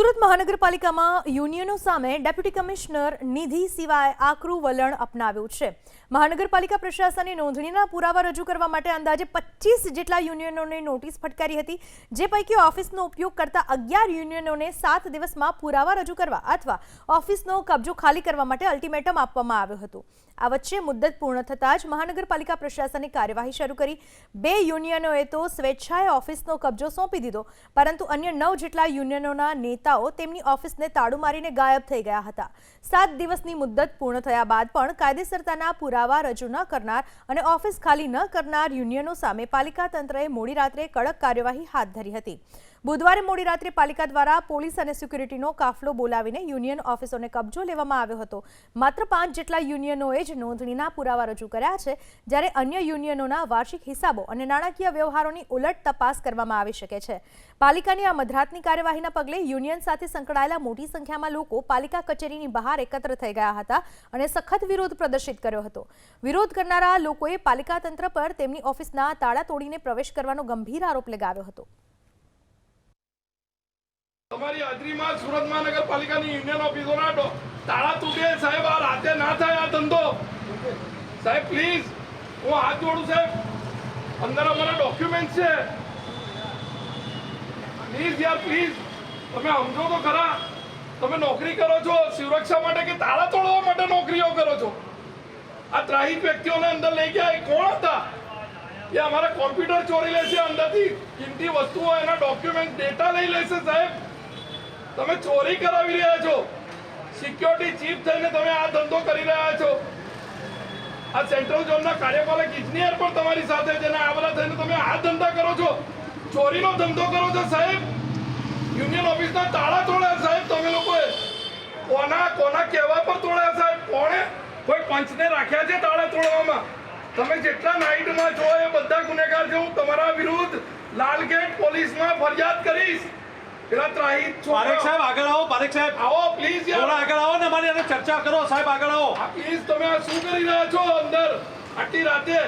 સુરત મહાનગરપાલિકામાં યુનિયનો સામે deputy commissioner નિધિ સિવાય આકરું વલણ અપનાવ્યું છે. મહાનગરપાલિકા પ્રશાસને નોંધણીના પુરાવા રજૂ કરવા માટે અંદાજે પચીસ જેટલા યુનિયનોને નોટિસ ફટકારી હતી, જે પૈકી ઓફિસનો ઉપયોગ કરતા અગિયાર યુનિયનોને સાત દિવસમાં પુરાવા રજૂ કરવા અથવા ઓફિસનો કબજો ખાલી કરવા માટે અલ્ટિમેટમ આપવામાં આવ્યું હતું. આ વચ્ચે મુદ્દત પૂર્ણ થતાં જ મહાનગરપાલિકા પ્રશાસને કાર્યવાહી શરૂ કરી. બે યુનિયનોએ તો સ્વેચ્છાએ ઓફિસનો કબજો સોંપી દીધો, પરંતુ અન્ય નવ જેટલા યુનિયનોના નેતાઓ તેમની ઓફિસને તાળું મારીને ગાયબ થઈ ગયા હતા. સાત દિવસની મુદ્દત પૂર્ણ થયા બાદ પણ કાયદેસરતાના પુરાવા રજૂ ન કરનાર અને ઓફિસ ખાલી ન કરનાર યુનિયનો સામે પાલિકા તંત્રએ મોડી રાત્રે કડક કાર્યવાહી હાથ ધરી હતી. બુધવારે મોડી રાત્રે પાલિકા દ્વારા પોલીસ અને સિક્યુરિટીનો કાફલો બોલાવીને યુનિયન ઓફિસોને કબજો લેવામાં આવ્યો હતો. માત્ર પાંચ જેટલા યુનિયનોએ જ નોંધણીના પુરાવા રજૂ કર્યા છે, જ્યારે અન્ય યુનિયનોના વાર્ષિક હિસાબો અને નાણાકીય વ્યવહારોની ઉલટ તપાસ કરવામાં આવી શકે છે. પાલિકાની આ મધરાતની કાર્યવાહીના પગલે યુનિયન સાથે સંકળાયેલા મોટી સંખ્યામાં લોકો પાલિકા કચેરીની બહાર એકત્ર થઈ ગયા હતા અને સખત વિરોધ પ્રદર્શિત કર્યો હતો. વિરોધ કરનારા લોકોએ પાલિકા તંત્ર પર તેમની ઓફિસના તાળા તોડીને પ્રવેશ કરવાનો ગંભીર આરોપ લગાવ્યો હતો. તમારી હાજરીમાં સુરત મહાનગરપાલિકાની યુનિયન ઓફિસોના તાળા તૂટે સાહેબ, આ રાતે ના થાય આ ધંધો. સાહેબ પ્લીઝ હું હાથ જોડું, સાહેબ. અંદર અમારા ડોક્યુમેન્ટ છે. પ્લીઝ યાર પ્લીઝ તમે સમજો તો ખરા. તમે નોકરી કરો છો, સુરક્ષા માટે કે તાળા તોડવા માટે નોકરીઓ કરો છો? આ ત્રાહિત વ્યક્તિઓને અંદર લઈ ગયા એ કોણ હતા? એ અમારા કોમ્પ્યુટર ચોરી લેશે અંદરથી. કિંમતી વસ્તુઓ એના ડોક્યુમેન્ટ ડેટા લઈ લેશે સાહેબ. તમે ચોરી કરાવી રહ્યા છો. સિક્યોરિટી ચીફ થઈને તમે આ ધંધો કરી રહ્યા છો. આ સેન્ટ્રલ ઝોનના કાર્યપાલક ઇજનેર પણ તમારી સાથે છે આ બધા થઈને તમે આ ધંધા કરો છો. ચોરીનો ધંધો કરો છો સાહેબ. યુનિયન ઓફિસના તાળા તોડ્યા સાહેબ તમે લોકોએ. કોના કોના કહેવા પર તોડ્યા સાહેબ? કોણે? કોઈ પંચને રાખ્યા છે તાળા તોડવામાં? તમે જેટલા નાઇટમાં છો એ બધા ગુનેગાર છે, હું તમારા વિરુદ્ધ લાલગેટ પોલીસમાં ફરિયાદ કરીશ. પેલા ત્રાહિત પારેખ સાહેબ આગળ આવો પારેખ સાહેબ. આવો પ્લીઝ થોડા આગળ આવો ને અમારી ચર્ચા કરો સાહેબ આગળ આવો. પ્લીઝ તમે આ શું કરી રહ્યા છો અંદર? આટલી રાતે?